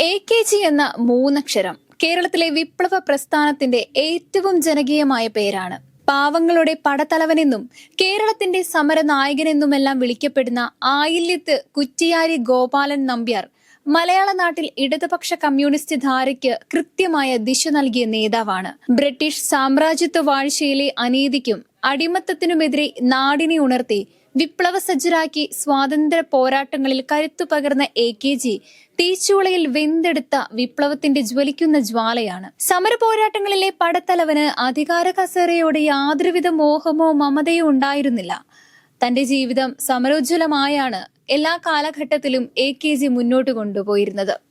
A K G എന്ന മൂന്നക്ഷരം കേരളത്തിലെ വിപ്ലവ പ്രസ്ഥാനത്തിന്റെ ഏറ്റവും ജനകീയമായ പേരാണ്. പാവങ്ങളുടെ പടത്തലവനെന്നും കേരളത്തിന്റെ സമരനായകനെന്നുമെല്ലാം വിളിക്കപ്പെടുന്ന ആയില്യത്ത് കുറ്റിയാരി ഗോപാലൻ നമ്പ്യാർ മലയാള നാട്ടിൽ ഇടതുപക്ഷ കമ്മ്യൂണിസ്റ്റ് ധാരയ്ക്ക് കൃത്യമായ ദിശ നൽകിയ നേതാവാണ്. ബ്രിട്ടീഷ് സാമ്രാജ്യത്വ വാഴ്ചയിലെ അനീതിക്കും അടിമത്തത്തിനുമെതിരെ നാടിനെ ഉണർത്തി വിപ്ലവ സജ്ജരാക്കി സ്വാതന്ത്ര്യ പോരാട്ടങ്ങളിൽ കരുത്തു പകർന്ന എ കെ ജി തീച്ചുളയിൽ വെന്തെടുത്ത വിപ്ലവത്തിന്റെ ജ്വലിക്കുന്ന ജ്വാലയാണ്. സമര പോരാട്ടങ്ങളിലെ പടത്തലവന് അധികാര കസേരയോട് യാതൊരുവിധ മോഹമോ മമതയോ ഉണ്ടായിരുന്നില്ല. തന്റെ ജീവിതം സമരോജ്വലമായാണ് എല്ലാ കാലഘട്ടത്തിലും എ കെ ജി മുന്നോട്ട് കൊണ്ടുപോയിരുന്നത്.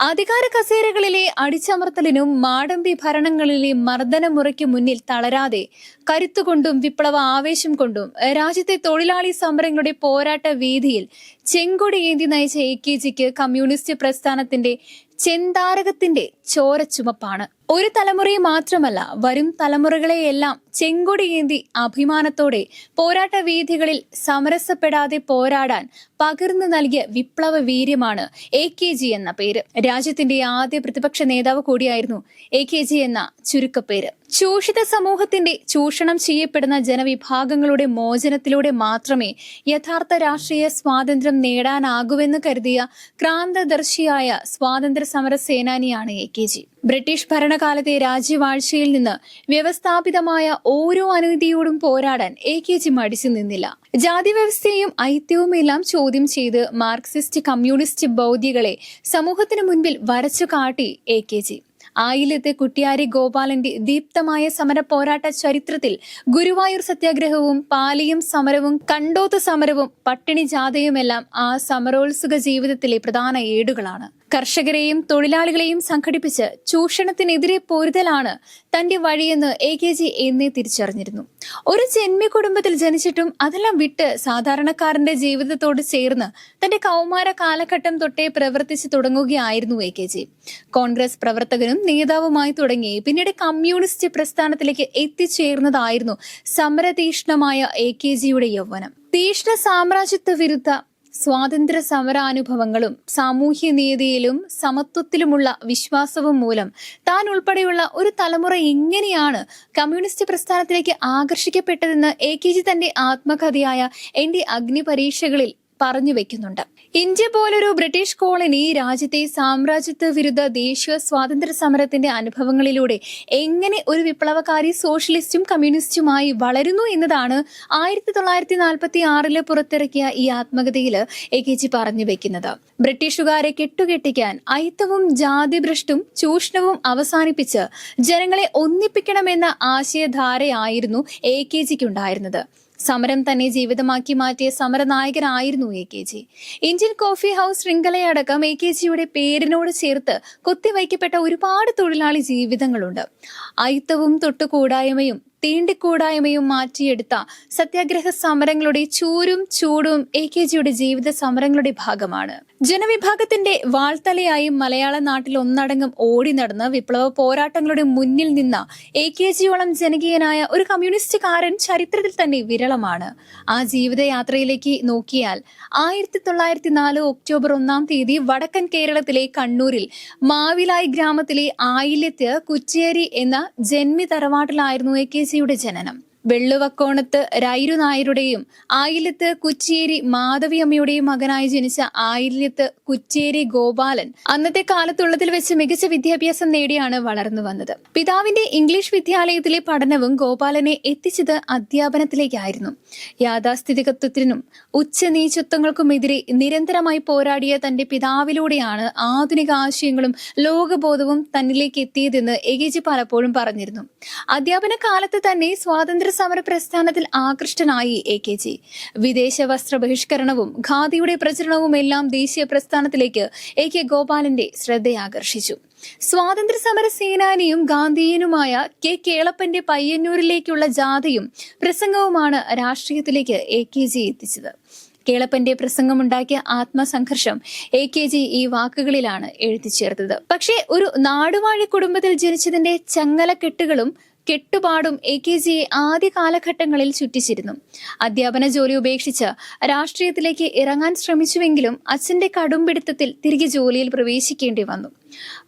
അധികാര കസേരകളിലെ അടിച്ചമർത്തലിനും മാടമ്പി ഭരണങ്ങളിലെ മർദ്ദനമുറയ്ക്ക് മുന്നിൽ തളരാതെ കരുത്തുകൊണ്ടും വിപ്ലവ ആവേശം കൊണ്ടും രാജ്യത്തെ തൊഴിലാളി സമരങ്ങളുടെ പോരാട്ട വീതിയിൽ ചെങ്കൊടി ഏന്തി നയിച്ച എ കെ ജിക്ക് കമ്മ്യൂണിസ്റ്റ് പ്രസ്ഥാനത്തിന്റെ ചെന്താരകത്തിന്റെ ചോരച്ചുമപ്പാണ് ഒരു തലമുറയെ മാത്രമല്ല വരും തലമുറകളെയെല്ലാം ചെങ്കൊടിയേന്തി അഭിമാനത്തോടെ പോരാട്ട വീഥികളിൽ സമരസപ്പെടാതെ പോരാടാൻ പകർന്നു നൽകിയ വിപ്ലവ വീര്യമാണ് എ കെ ജി എന്ന പേര്. രാജ്യത്തിന്റെ ആദ്യ പ്രതിപക്ഷ നേതാവ് കൂടിയായിരുന്നു എ കെ ജി എന്ന ചുരുക്കപ്പേര്. ചൂഷിത സമൂഹത്തിന്റെ ചൂഷണം ചെയ്യപ്പെടുന്ന ജനവിഭാഗങ്ങളുടെ മോചനത്തിലൂടെ മാത്രമേ യഥാർത്ഥ രാഷ്ട്രീയ സ്വാതന്ത്ര്യം നേടാനാകുവെന്ന് കരുതിയ ക്രാന്തദർശിയായ സ്വാതന്ത്ര്യ സമര സേനാനിയാണ് എ കെ ജി. ബ്രിട്ടീഷ് ഭരണകാലത്തെ രാജ്യവാഴ്ചയിൽ നിന്ന് വ്യവസ്ഥാപിതമായ ഓരോ അനീതിയോടും പോരാടാൻ എ കെ ജി മടിച്ചു നിന്നില്ല. ജാതി വ്യവസ്ഥയും ഐത്യവും എല്ലാം ചോദ്യം ചെയ്ത് മാർക്സിസ്റ്റ് കമ്മ്യൂണിസ്റ്റ് ബൗദ്ധികളെ സമൂഹത്തിന് മുൻപിൽ വരച്ചു കാട്ടി എ കെ ജി. ആയിലത്തെ കുട്ടിയാരി ഗോപാലന്റെ ദീപ്തമായ സമര പോരാട്ട ചരിത്രത്തിൽ ഗുരുവായൂർ സത്യാഗ്രഹവും പാലിയും സമരവും കണ്ടോത്ത് സമരവും പട്ടിണി ജാഥയുമെല്ലാം ആ സമരോത്സുക ജീവിതത്തിലെ പ്രധാന ഏടുകളാണ്. കർഷകരെയും തൊഴിലാളികളെയും സംഘടിപ്പിച്ച് ചൂഷണത്തിനെതിരെ പൊരുതലാണ് തന്റെ വഴിയെന്ന് എ കെ ജി എന്നേ തിരിച്ചറിഞ്ഞിരുന്നു. ഒരു ജന്മി കുടുംബത്തിൽ ജനിച്ചിട്ടും അതെല്ലാം വിട്ട് സാധാരണക്കാരന്റെ ജീവിതത്തോട് ചേർന്ന് തന്റെ കൗമാര കാലഘട്ടം തൊട്ടേ പ്രവർത്തിച്ചു തുടങ്ങുകയായിരുന്നു എ കെ ജി. കോൺഗ്രസ് പ്രവർത്തകനും നേതാവുമായി തുടങ്ങി പിന്നീട് കമ്മ്യൂണിസ്റ്റ് പ്രസ്ഥാനത്തിലേക്ക് എത്തിച്ചേർന്നതായിരുന്നു സമരതീഷ്ണമായ എ കെ ജിയുടെ യൗവനം. തീഷ്ണ സാമ്രാജ്യത്വ വിരുദ്ധ സ്വാതന്ത്ര്യ സമരാനുഭവങ്ങളും സാമൂഹ്യ നീതിയിലും സമത്വത്തിലുമുള്ള വിശ്വാസവും മൂലം താൻ ഉൾപ്പെടെയുള്ള ഒരു തലമുറ എങ്ങനെയാണ് കമ്മ്യൂണിസ്റ്റ് പ്രസ്ഥാനത്തിലേക്ക് ആകർഷിക്കപ്പെട്ടതെന്ന് എ കെ ജി തന്റെ ആത്മകഥയായ എന്റെ അഗ്നി പരീക്ഷകളിൽ പറഞ്ഞു വെക്കുന്നുണ്ട്. ഇന്ത്യ പോലൊരു ബ്രിട്ടീഷ് കോളനി രാജ്യത്തെ സാമ്രാജ്യത്വ വിരുദ്ധ ദേശീയ സ്വാതന്ത്ര്യ സമരത്തിന്റെ അനുഭവങ്ങളിലൂടെ എങ്ങനെ ഒരു വിപ്ലവകാരി സോഷ്യലിസ്റ്റും കമ്മ്യൂണിസ്റ്റുമായി വളരുന്നു എന്നതാണ് ആയിരത്തി തൊള്ളായിരത്തി നാൽപ്പത്തി ആറിൽ പുറത്തിറക്കിയ ഈ ആത്മകഥയിൽ എ കെ ജി പറഞ്ഞു വെക്കുന്നത്. ബ്രിട്ടീഷുകാരെ കെട്ടുകെട്ടിക്കാൻ അയിത്തവും ജാതിഭ്രഷ്ടും ചൂഷണവും അവസാനിപ്പിച്ച് ജനങ്ങളെ ഒന്നിപ്പിക്കണമെന്ന ആശയധാരയായിരുന്നു എ കെ ജിക്കുണ്ടായിരുന്നത്. സമരം തന്നെ ജീവിതമാക്കി മാറ്റിയ സമരനായകനായിരുന്നു A K G. Indian coffee house ശൃംഖലയടക്കം A K ജിയുടെ പേരിനോട് ചേർത്ത് കൊത്തിവയ്ക്കപ്പെട്ട ഒരുപാട് തൊഴിലാളി ജീവിതങ്ങളുണ്ട്. അയിത്തവും തൊട്ടുകൂടായ്മയും തീണ്ടിക്കൂടായ്മയും മാറ്റിയെടുത്ത സത്യാഗ്രഹ സമരങ്ങളുടെ ചൂരും ചൂടും എ കെ ജിയുടെ ജീവിത സമരങ്ങളുടെ ഭാഗമാണ്. ജനവിഭാഗത്തിന്റെ വാൾത്തലയായി മലയാള നാട്ടിൽ ഒന്നടങ്കം ഓടി നടന്ന് വിപ്ലവ പോരാട്ടങ്ങളുടെ മുന്നിൽ നിന്ന എ കെ ജിയോളം ജനകീയനായ ഒരു കമ്മ്യൂണിസ്റ്റുകാരൻ ചരിത്രത്തിൽ തന്നെ വിരളമാണ്. ആ ജീവിതയാത്രയിലേക്ക് നോക്കിയാൽ ആയിരത്തി തൊള്ളായിരത്തി നാല് ഒക്ടോബർ ഒന്നാം തീയതി വടക്കൻ കേരളത്തിലെ കണ്ണൂരിൽ മാവിലായി ഗ്രാമത്തിലെ ആയില്യത്ത് കുച്ചേരി എന്ന ജന്മി തറവാട്ടിലായിരുന്നു എ കെ ജിയുടെ ജനനം. വെള്ളുവക്കോണത്ത് രൈരു നായരുടെയും ആയില്യത്ത് കുച്ചേരി മാധവിയമ്മയുടെയും മകനായി ജനിച്ച ആയില്യത്ത് കുച്ചേരി ഗോപാലൻ അന്നത്തെ കാലത്തുള്ളതിൽ വെച്ച് മികച്ച വിദ്യാഭ്യാസം നേടിയാണ് വളർന്നു വന്നത്. പിതാവിന്റെ ഇംഗ്ലീഷ് വിദ്യാലയത്തിലെ പഠനവും ഗോപാലനെ എത്തിച്ചത് അധ്യാപനത്തിലേക്കായിരുന്നു. യാഥാസ്ഥിതികത്വത്തിനും ഉച്ചനീചത്വങ്ങൾക്കുമെതിരെ നിരന്തരമായി പോരാടിയ തന്റെ പിതാവിലൂടെയാണ് ആധുനിക ആശയങ്ങളും ലോകബോധവും തന്നിലേക്ക് എത്തിയതെന്ന് എ പലപ്പോഴും പറഞ്ഞിരുന്നു. അധ്യാപന കാലത്ത് തന്നെ സ്വാതന്ത്ര്യ സമര പ്രസ്ഥാനത്തിൽ ആകൃഷ്ടനായി എ കെ ജി. വിദേശ വസ്ത്ര ബഹിഷ്കരണവും ഖാദിയുടെ പ്രചരണവും എല്ലാം ദേശീയ പ്രസ്ഥാനത്തിലേക്ക് എ കെ ഗോപാലിന്റെ ശ്രദ്ധയാകർഷിച്ചു. സ്വാതന്ത്ര്യ സമര സേനാനിയും ഗാന്ധിയനുമായ കെ കേളപ്പന്റെ പയ്യന്നൂരിലേക്കുള്ള ജാഥയും പ്രസംഗവുമാണ് രാഷ്ട്രീയത്തിലേക്ക് എ കെ ജി എത്തിച്ചത്. കേളപ്പന്റെ പ്രസംഗമുണ്ടാക്കിയ ആത്മസംഘർഷം എ കെ ജി ഈ വാക്കുകളിലാണ് എഴുതിച്ചേർത്തത് പക്ഷേ ഒരു നാടുവാഴി കുടുംബത്തിൽ ജനിച്ചതിന്റെ ചങ്ങലക്കെട്ടുകളും കെട്ടുപാടും എ കെ ജിയെ ആദ്യ കാലഘട്ടങ്ങളിൽ ചുറ്റിച്ചിരുന്നു. അധ്യാപന ജോലി ഉപേക്ഷിച്ച് രാഷ്ട്രീയത്തിലേക്ക് ഇറങ്ങാൻ ശ്രമിച്ചുവെങ്കിലും അച്ഛന്റെ കടുംപിടുത്തത്തിൽ തിരികെ ജോലിയിൽ പ്രവേശിക്കേണ്ടി വന്നു.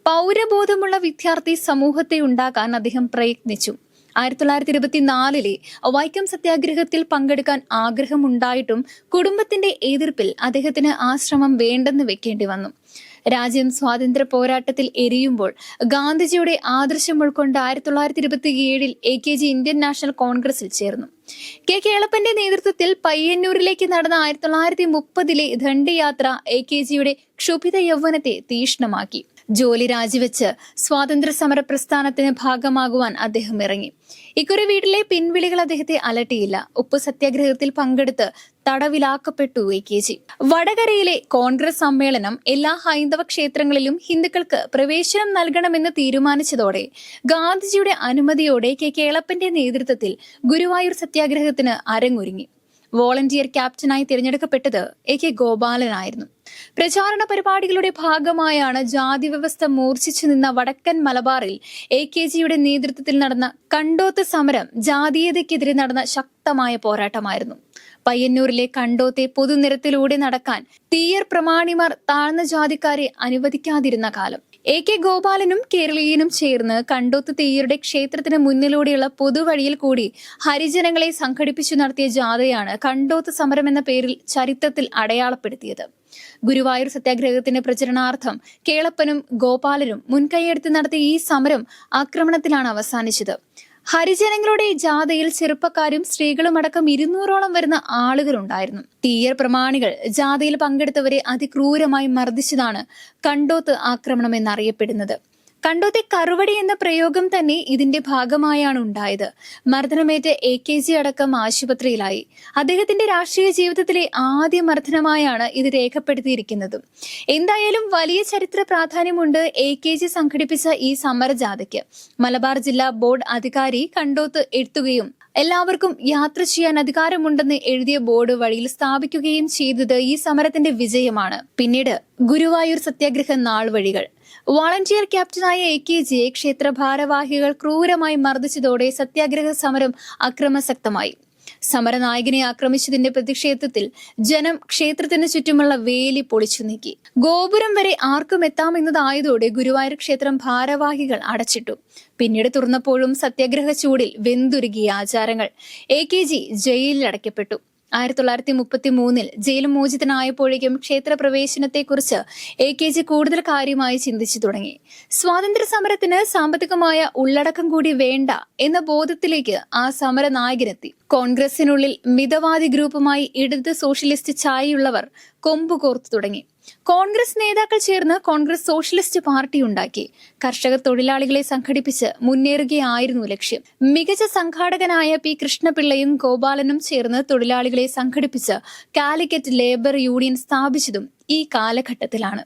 പൗരബോധമുള്ള വിദ്യാർത്ഥി സമൂഹത്തെ ഉണ്ടാക്കാൻ അദ്ദേഹം പ്രയത്നിച്ചു. ആയിരത്തി തൊള്ളായിരത്തി ഇരുപത്തിനാലിലെ വൈക്കം സത്യാഗ്രഹത്തിൽ പങ്കെടുക്കാൻ ആഗ്രഹമുണ്ടായിട്ടും കുടുംബത്തിന്റെ എതിർപ്പിൽ അദ്ദേഹത്തിന് ആശ്രമം ശ്രമം വേണ്ടെന്ന് വെക്കേണ്ടി വന്നു. രാജ്യം സ്വാതന്ത്ര്യ പോരാട്ടത്തിൽ എരിയുമ്പോൾ ഗാന്ധിജിയുടെ ആദർശം ഉൾക്കൊണ്ട് ആയിരത്തി തൊള്ളായിരത്തി ഇരുപത്തി ഏഴിൽ A K G Indian national കോൺഗ്രസിൽ ചേർന്നു. കെ കേളപ്പന്റെ നേതൃത്വത്തിൽ പയ്യന്നൂരിലേക്ക് നടന്ന ആയിരത്തി തൊള്ളായിരത്തി മുപ്പതിലെ ദണ്ഡിയാത്ര എ കെ ജിയുടെ ക്ഷുഭിത യൗവനത്തെ തീഷ്ണമാക്കി. ജോലി രാജിവെച്ച് സ്വാതന്ത്ര്യ സമര പ്രസ്ഥാനത്തിന് ഭാഗമാകുവാൻ അദ്ദേഹം ഇറങ്ങി. ഇക്കുറി വീട്ടിലെ പിൻവിളികൾ അദ്ദേഹത്തെ അലട്ടിയില്ല. ഉപ്പ് സത്യാഗ്രഹത്തിൽ പങ്കെടുത്ത് തടവിലാക്കപ്പെട്ടു എ കെ ജി. വടകരയിലെ കോൺഗ്രസ് സമ്മേളനം എല്ലാ ഹൈന്ദവ ക്ഷേത്രങ്ങളിലും ഹിന്ദുക്കൾക്ക് പ്രവേശനം നൽകണമെന്ന് തീരുമാനിച്ചതോടെ ഗാന്ധിജിയുടെ അനുമതിയോടെ കെ കേളപ്പന്റെ നേതൃത്വത്തിൽ ഗുരുവായൂർ സത്യാഗ്രഹത്തിന് അരങ്ങൊരുങ്ങി. വോളണ്ടിയർ ക്യാപ്റ്റനായി തിരഞ്ഞെടുക്കപ്പെട്ടത് എ കെ ഗോപാലനായിരുന്നു. പ്രചാരണ പരിപാടികളുടെ ഭാഗമായാണ് ജാതി വ്യവസ്ഥ മൂർച്ഛിച്ചു നിന്ന വടക്കൻ മലബാറിൽ എ കെ ജിയുടെ നേതൃത്വത്തിൽ നടന്ന കണ്ടോത്ത് സമരം ജാതീയതയ്ക്കെതിരെ നടന്ന ശക്തമായ പോരാട്ടമായിരുന്നു. പയ്യന്നൂരിലെ കണ്ടോത്തെ പൊതുനിരത്തിലൂടെ നടക്കാൻ തീയർ പ്രമാണിമാർ താഴ്ന്ന ജാതിക്കാരെ അനുവദിക്കാതിരുന്ന കാലം. എ കെ ഗോപാലനും കേരളീയനും ചേർന്ന് കണ്ടോത്ത് തെയ്യരുടെ ക്ഷേത്രത്തിന് മുന്നിലൂടെയുള്ള പൊതുവഴിയിൽ കൂടി ഹരിജനങ്ങളെ സംഘടിപ്പിച്ചു നടത്തിയ ജാഥയാണ് കണ്ടോത്ത് സമരം എന്ന പേരിൽ ചരിത്രത്തിൽ അടയാളപ്പെടുത്തിയത്. ഗുരുവായൂർ സത്യാഗ്രഹത്തിന്റെ പ്രചരണാർത്ഥം കേളപ്പനും ഗോപാലരും മുൻകൈയെടുത്ത് നടത്തിയ ഈ സമരം ആക്രമണത്തിലാണ് അവസാനിച്ചത്. ഹരിജനങ്ങളുടെ ജാഥയിൽ ചെറുപ്പക്കാരും സ്ത്രീകളും അടക്കം ഇരുന്നൂറോളം വരുന്ന ആളുകളുണ്ടായിരുന്നു. തീയർ പ്രമാണികൾ ജാഥയിൽ പങ്കെടുത്തവരെ അതിക്രൂരമായി മർദ്ദിച്ചതാണ് കണ്ടോത്ത് ആക്രമണം എന്നറിയപ്പെടുന്നത് കണ്ടോത്തെ കറുവടി എന്ന പ്രയോഗം തന്നെ ഇതിന്റെ ഭാഗമായാണ് ഉണ്ടായത്. മർദ്ദനമേറ്റ എ കെ ജി അടക്കം ആശുപത്രിയിലായി. അദ്ദേഹത്തിന്റെ രാഷ്ട്രീയ ജീവിതത്തിലെ ആദ്യ മർദ്ദനമായാണ് ഇത് രേഖപ്പെടുത്തിയിരിക്കുന്നതും. എന്തായാലും വലിയ ചരിത്ര പ്രാധാന്യമുണ്ട് എ കെ ജി സംഘടിപ്പിച്ച ഈ സമരജാഥയ്ക്ക്. മലബാർ ജില്ലാ ബോർഡ് അധികാരി കണ്ടോത്ത് എത്തുകയും എല്ലാവർക്കും യാത്ര ചെയ്യാൻ അധികാരമുണ്ടെന്ന് എഴുതിയ ബോർഡ് വഴിയിൽ സ്ഥാപിക്കുകയും ചെയ്തത് ഈ സമരത്തിന്റെ വിജയമാണ്. പിന്നീട് ഗുരുവായൂർ സത്യാഗ്രഹ നാൾ വഴികൾ. വളണ്ടിയർ ക്യാപ്റ്റനായ എ കെ ജിയെ ക്ഷേത്ര ഭാരവാഹികൾ ക്രൂരമായി മർദ്ദിച്ചതോടെ സത്യാഗ്രഹ സമരം അക്രമസക്തമായി. സമരനായകനെ ആക്രമിച്ചതിന്റെ പ്രതിഷേധത്തിൽ ജനം ക്ഷേത്രത്തിന് ചുറ്റുമുള്ള വേലി പൊളിച്ചു നീക്കി. ഗോപുരം വരെ ആർക്കും എത്താമെന്നതായതോടെ ഗുരുവായൂർ ക്ഷേത്രം ഭാരവാഹികൾ അടച്ചിട്ടു. പിന്നീട് തുറന്നപ്പോഴും സത്യാഗ്രഹ ചൂടിൽ വെന്തുരുകിയ ആചാരങ്ങൾ. എ കെ ജി ജയിലിൽ അടയ്ക്കപ്പെട്ടു ആയിരത്തി തൊള്ളായിരത്തി മുപ്പത്തി മൂന്നിൽ ജയിൽ മോചിതനായപ്പോഴേക്കും ക്ഷേത്ര പ്രവേശനത്തെക്കുറിച്ച് എ കെ ജി കൂടുതൽ കാര്യമായി ചിന്തിച്ചു തുടങ്ങി. സ്വാതന്ത്ര്യ സമരത്തിന് സാമ്പത്തികമായ ഉള്ളടക്കം കൂടി വേണ്ട എന്ന ബോധത്തിലേക്ക് ആ സമര നായകനെത്തി കോൺഗ്രസിനുള്ളിൽ മിതവാദി ഗ്രൂപ്പുമായി ഇടത് സോഷ്യലിസ്റ്റ് ചായയുള്ളവർ കൊമ്പുകോർത്തു തുടങ്ങി. കോൺഗ്രസ് നേതാക്കൾ ചേർന്ന് കോൺഗ്രസ് സോഷ്യലിസ്റ്റ് പാർട്ടി ഉണ്ടാക്കി. കർഷക തൊഴിലാളികളെ സംഘടിപ്പിച്ച് മുന്നേറുകയായിരുന്നു ലക്ഷ്യം. മികച്ച സംഘാടകനായ പി കൃഷ്ണപിള്ളയും ഗോപാലനും ചേർന്ന് തൊഴിലാളികളെ സംഘടിപ്പിച്ച് കാലിക്കറ്റ് ലേബർ യൂണിയൻ സ്ഥാപിച്ചതും ഈ കാലഘട്ടത്തിലാണ്.